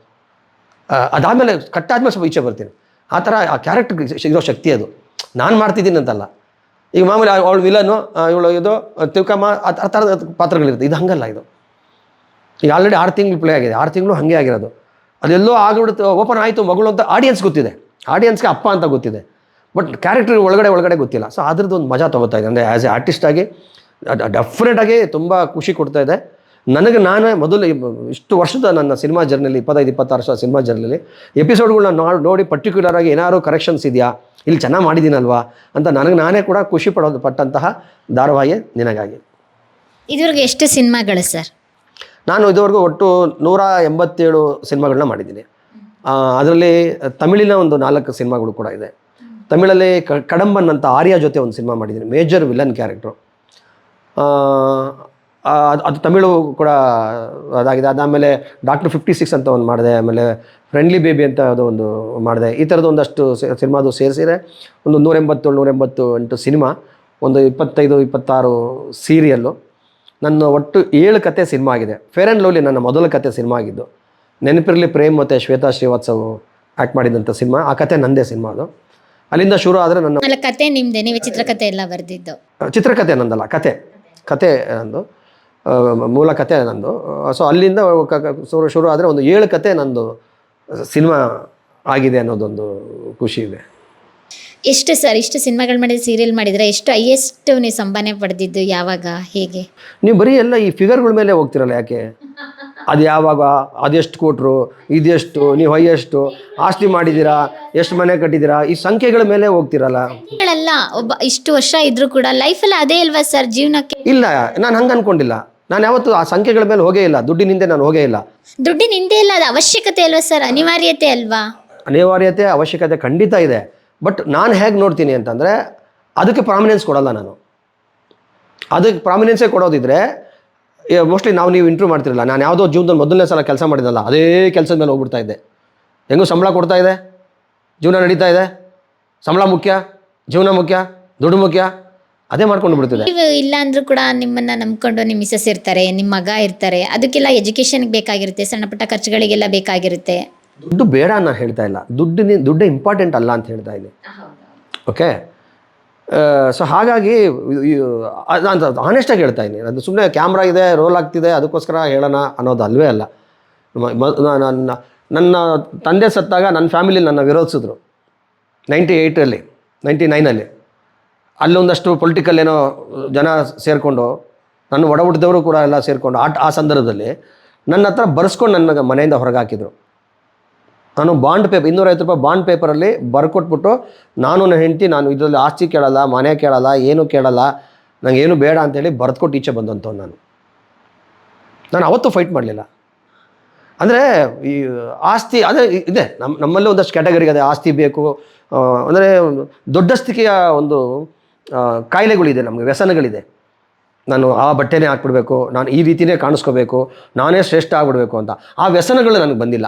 ಅದಾದಮೇಲೆ ಕಟ್ಟಾದ್ಮೇಲೆ ಸ್ವಲ್ಪ ಈಚೆ ಬರ್ತೀನಿ. ಆ ಥರ ಆ ಕ್ಯಾರೆಕ್ಟರ್ ಇರೋ ಶಕ್ತಿ ಅದು. ನಾನು ಮಾಡ್ತಿದ್ದೀನಿ ಅಂತಲ್ಲ. ಈಗ ಮಾಮೂಲಿ ಅವಳು ವಿಲನು ಇವಳು ಇದು, ತಿಳ್ಕಮ್ಮ ಆ ಥರದ ಪಾತ್ರಗಳಿರುತ್ತೆ. ಇದು ಹಂಗಲ್ಲ ಇದು. ಈಗ ಆಲ್ರೆಡಿ ಆರು ತಿಂಗಳು ಪ್ಲೇ ಆಗಿದೆ. ಆರು ತಿಂಗಳು ಹಾಗೆ ಆಗಿರೋದು. ಅದೆಲ್ಲೋ ಆಗಿಬಿಡುತ್ತೆ, ಓಪನ್ ಆಯಿತು, ಮಗಳು ಅಂತ ಆಡಿಯನ್ಸ್ ಗೊತ್ತಿದೆ. ಆಡಿಯನ್ಸ್ಗೆ ಅಪ್ಪ ಅಂತ ಗೊತ್ತಿದೆ. ಬಟ್ ಕ್ಯಾರೆಕ್ಟರ್ ಒಳಗಡೆ ಒಳಗಡೆ ಗೊತ್ತಿಲ್ಲ. ಸೊ ಅದ್ರದ್ದು ಒಂದು ಮಜಾ ತೊಗೋತಾ ಇದೆ ಅಂದರೆ ಆ್ಯಸ್ ಎ ಆರ್ಟಿಸ್ಟಾಗಿ ಡೆಫಿನೆಟಾಗಿ ತುಂಬ ಖುಷಿ ಕೊಡ್ತಾ ಇದೆ ನನಗೆ ನಾನೇ ಮೊದಲು ಇಷ್ಟು ವರ್ಷದ ನನ್ನ ಸಿನಿಮಾ ಜರ್ನಲ್ಲಿ ಇಪ್ಪತ್ತೈದು, ಇಪ್ಪತ್ತಾರು ವರ್ಷ ಸಿನಿಮಾ ಜರ್ನಲ್ಲಿ ಎಪಿಸೋಡ್ಗಳನ್ನ ನೋಡಿ ಪರ್ಟಿಕ್ಯುಲರ್ ಆಗಿ ಏನಾದ್ರು ಕರೆಕ್ಷನ್ಸ್ ಇದೆಯಾ? ಇಲ್ಲಿ ಚೆನ್ನಾಗಿ ಮಾಡಿದ್ದೀನಲ್ವಾ ಅಂತ ನನಗೆ ನಾನೇ ಕೂಡ ಖುಷಿ ಪಡೋದು ಪಟ್ಟಂತಹ ಧಾರಾವಾಹಿ ನಿನಗಾಗಿ. ಇದುವರೆಗೆ ಎಷ್ಟು ಸಿನಿಮಾಗಳು ಸರ್? ನಾನು ಇದುವರೆಗೂ ಒಟ್ಟು ನೂರ ಎಂಬತ್ತೇಳು ಸಿನಿಮಾಗಳನ್ನ ಮಾಡಿದ್ದೀನಿ. ಅದರಲ್ಲಿ ತಮಿಳಿನ ಒಂದು ನಾಲ್ಕು ಸಿನಿಮಾಗಳು ಕೂಡ ಇದೆ. ತಮಿಳಲ್ಲಿ ಕ ಕಡಂಬನ್ ಅಂತ ಆರ್ಯ ಜೊತೆ ಒಂದು ಸಿನಿಮಾ ಮಾಡಿದ್ದೀನಿ. Major villain character. ಅದು ಅದು ತಮಿಳು ಕೂಡ ಅದಾಗಿದೆ. ಅದಾದಮೇಲೆ ಡಾಕ್ಟರ್ ಫಿಫ್ಟಿ ಸಿಕ್ಸ್ ಅಂತ ಒಂದು ಮಾಡಿದೆ. ಆಮೇಲೆ ಫ್ರೆಂಡ್ಲಿ ಬೇಬಿ ಅಂತ ಅದು ಒಂದು ಮಾಡಿದೆ. ಈ ಥರದ್ದು ಒಂದಷ್ಟು ಸಿನಿಮಾದು ಸೇರಿಸಿದ್ರೆ ಒಂದು ನೂರೆಂಬತ್ತು ನೂರೆಂಬತ್ತು ಎಂಟು ಸಿನಿಮಾ ಒಂದು ಇಪ್ಪತ್ತೈದು ಇಪ್ಪತ್ತಾರು ಸೀರಿಯಲ್ಲು. ನನ್ನ ಒಟ್ಟು ಏಳು ಕತೆ ಸಿನಿಮಾ ಆಗಿದೆ. ಫೇರ್ ಆ್ಯಂಡ್ ಲವ್ಲಿ ನನ್ನ ಮೊದಲ ಕತೆ ಸಿನಿಮಾ ಆಗಿದ್ದು. ನೆನಪಿರಲಿ ಪ್ರೇಮ್ ಮತ್ತು ಶ್ವೇತಾ ಶ್ರೀವಾತ್ಸವ್ ಆ್ಯಕ್ಟ್ ಮಾಡಿದಂಥ ಸಿನಿಮಾ. ಆ ಕತೆ ನಂದೇ ಸಿನಿಮಾ ಅದು. ಅಲ್ಲಿಂದ ಶುರು ಆದರೆ ನನ್ನ ಕತೆ ನಿಮ್ದೆ ನೀವು ಚಿತ್ರಕಥೆ ಎಲ್ಲ ಬರೆದಿದ್ದು. ಚಿತ್ರಕಥೆ ನಂದಲ್ಲ ಕತೆ. ಕತೆ ನಂದು. ಮೂಲ ಕತೆ ನಂದು. ಸೊ ಅಲ್ಲಿಂದ ಶುರು ಶುರು ಆದರೆ ಒಂದು ಏಳು ಕತೆ ನಂದು ಸಿನಿಮಾ ಆಗಿದೆ ಅನ್ನೋದೊಂದು ಖುಷಿ ಇದೆ. ಎಷ್ಟು ಸರ್ ಇಷ್ಟು ಸಿನಿಮಾಗಳು ಮಾಡಿದ್ರೆ ಸೀರಿಯಲ್ ಮಾಡಿದ್ರೆ ಎಷ್ಟು ಹೈಯೆಸ್ಟ್ ನೀವು ಸಂಪಾದನೆ ಪಡೆದಿದ್ದು ಯಾವಾಗ ಹೇಗೆ? ನೀವು ಬರೀ ಎಲ್ಲ ಈ ಫಿಗರ್ಗಳ ಮೇಲೆ ಹೋಗ್ತಿರಲ್ಲ ಯಾಕೆ? ಅದು ಯಾವಾಗ ಅದೆಷ್ಟು ಕೊಟ್ರು ಇದೆಷ್ಟು ನೀವು ಹೈಯೆಸ್ಟು ಆಸ್ತಿ ಮಾಡಿದ್ದೀರಾ ಎಷ್ಟು ಮನೆ ಕಟ್ಟಿದ್ದೀರಾ ಈ ಸಂಖ್ಯೆಗಳ ಮೇಲೆ ಹೋಗ್ತಿರಲ್ಲ. ಒಬ್ಬ ಇಷ್ಟು ವರ್ಷ ಇದ್ರೂ ಕೂಡ ಲೈಫಲ್ಲಿ ಅದೇ ಅಲ್ವಾ ಸರ್ ಜೀವನಕ್ಕೆ? ಇಲ್ಲ ನಾನು ಹಂಗೆ ಅನ್ಕೊಂಡಿಲ್ಲ. ನಾನು ಯಾವತ್ತು ಆ ಸಂಖ್ಯೆಗಳ ಮೇಲೆ ಹೋಗೇ ಇಲ್ಲ. ದುಡ್ಡಿನಿಂದೆ ನಾನು ಹೋಗೇ ಇಲ್ಲ. ದುಡ್ಡಿನ ಹಿಂದೆ ಇಲ್ಲ ಅದು ಅವಶ್ಯಕತೆ ಅಲ್ವಾ ಸರ್? ಅನಿವಾರ್ಯತೆ ಅಲ್ವಾ? ಅನಿವಾರ್ಯತೆ ಅವಶ್ಯಕತೆ ಖಂಡಿತ ಇದೆ. ಬಟ್ ನಾನು ಹೇಗೆ ನೋಡ್ತೀನಿ ಅಂತಂದರೆ ಅದಕ್ಕೆ ಪ್ರಾಮಿನೆನ್ಸ್ ಕೊಡಲ್ಲ ನಾನು. ಅದಕ್ಕೆ ಪ್ರಾಮಿನೆನ್ಸೇ ಕೊಡೋದಿದ್ರೆ ಮೋಸ್ಟ್ಲಿ ನಾವು ನೀವು ಇಂಟ್ರೂ ಮಾಡ್ತಿರಲ್ಲ. ನಾನು ಯಾವುದೋ ಜೀವನದಲ್ಲಿ ಮೊದಲನೇ ಸಲ ಕೆಲಸ ಮಾಡಿದಲ್ಲ ಅದೇ ಕೆಲಸದ ಮೇಲೆ ಹೋಗ್ಬಿಡ್ತಾ ಇದ್ದೆ. ಹೆಂಗೂ ಸಂಬಳ ಕೊಡ್ತಾ ಇದೆ? ಜೀವನ ನಡೀತಾ ಇದೆ? ಸಂಬಳ ಮುಖ್ಯ? ಜೀವನ ಮುಖ್ಯ? ದುಡ್ಡು ಮುಖ್ಯ? ಅದೇ ಮಾಡ್ಕೊಂಡು ಬಿಡ್ತಿದೆ. ನೀವು ಇಲ್ಲ ಅಂದ್ರೂ ಕೂಡ ನಿಮ್ಮನ್ನ ನಂಬ್ಕೊಂಡು ನಿಮ್ಮ ಮಿಸಸ್ ಇರ್ತಾರೆ ನಿಮ್ಮ ಮಗ ಇರ್ತಾರೆ ಅದಕ್ಕೆಲ್ಲ ಎಜುಕೇಶನ್ ಬೇಕಾಗಿರುತ್ತೆ ಸಣ್ಣ ಪುಟ್ಟ ಖರ್ಚುಗಳಿಗೆಲ್ಲ ಬೇಕಾಗಿರುತ್ತೆ. ದುಡ್ಡು ಬೇಡ ನಾನು ಹೇಳ್ತಾ ಇಲ್ಲ. ದುಡ್ಡಿನ ದುಡ್ಡು ಇಂಪಾರ್ಟೆಂಟ್ ಅಲ್ಲ ಅಂತ ಹೇಳ್ತಾ ಇದ್ದೀನಿ ಓಕೆ ಸೊ ಹಾಗಾಗಿ ನಾನು ಆನೆಸ್ಟಾಗಿ ಹೇಳ್ತಾ ಇದ್ದೀನಿ ಅದು ಸುಮ್ಮನೆ ಕ್ಯಾಮ್ರಾ ಇದೆ ರೋಲ್ ಆಗ್ತಿದೆ ಅದಕ್ಕೋಸ್ಕರ ಹೇಳೋಣ ಅನ್ನೋದು ಅಲ್ವೇ ಅಲ್ಲ. ನನ್ನ ನನ್ನ ತಂದೆ ಸತ್ತಾಗ ನನ್ನ ಫ್ಯಾಮಿಲಿ ನನ್ನ ವಿರೋಧಿಸಿದ್ರು. ನೈಂಟಿ ಏಯ್ಟಲ್ಲಿ ನೈಂಟಿ ನೈನಲ್ಲಿ ಅಲ್ಲೊಂದಷ್ಟು ಪೊಲಿಟಿಕಲ್ ಏನೋ ಜನ ಸೇರಿಕೊಂಡು, ನನ್ನ ಒಡ ಹುಟ್ಟಿದವರು ಕೂಡ ಎಲ್ಲ ಸೇರಿಕೊಂಡು, ಆ ಆ ಸಂದರ್ಭದಲ್ಲಿ ನನ್ನ ಹತ್ರ ಬರ್ಸ್ಕೊಂಡು ನನ್ನ ಮನೆಯಿಂದ ಹೊರಗೆ ಹಾಕಿದರು ನಾನು ಬಾಂಡ್ ಪೇಪರ್ ಇನ್ನೂರೈವತ್ತು ರೂಪಾಯಿ ಬಾಂಡ್ ಪೇಪರಲ್ಲಿ ಬರ್ಕೊಟ್ಬಿಟ್ಟು, ನಾನು ನನ್ನ ಹೆಂಡತಿ, ನಾನು ಇದರಲ್ಲಿ ಆಸ್ತಿ ಕೇಳಲ್ಲ, ಮನೆ ಕೇಳಲ್ಲ, ಏನು ಕೇಳಲ್ಲ ನನಗೆ ಏನು ಬೇಡ ಅಂತೇಳಿ ಬರೆದ್ಕೊಟ್ಟು ಈಚೆ ಬಂದಂಥವ್ನು ನಾನು. ನಾನು ಅವತ್ತು ಫೈಟ್ ಮಾಡಲಿಲ್ಲ. ಅಂದರೆ ಈ ಆಸ್ತಿ ಅದೇ ಇದೆ ನಮ್ಮ ನಮ್ಮಲ್ಲೇ ಒಂದಷ್ಟು ಕ್ಯಾಟಗರಿಗೆ ಅದೇ ಆಸ್ತಿ ಬೇಕು ಅಂದರೆ ದೊಡ್ಡಸ್ತಿಕೆಯ ಒಂದು ಕಾಯಿಲೆಗಳಿದೆ ನಮಗೆ, ವ್ಯಸನಗಳಿದೆ. ನಾನು ಆ ಬಟ್ಟೆನೇ ಹಾಕ್ಬಿಡ್ಬೇಕು, ನಾನು ಈ ರೀತಿನೇ ಕಾಣಿಸ್ಕೋಬೇಕು, ನಾನೇ ಶ್ರೇಷ್ಠ ಆಗ್ಬಿಡ್ಬೇಕು ಅಂತ. ಆ ವ್ಯಸನಗಳು ನನಗೆ ಬಂದಿಲ್ಲ.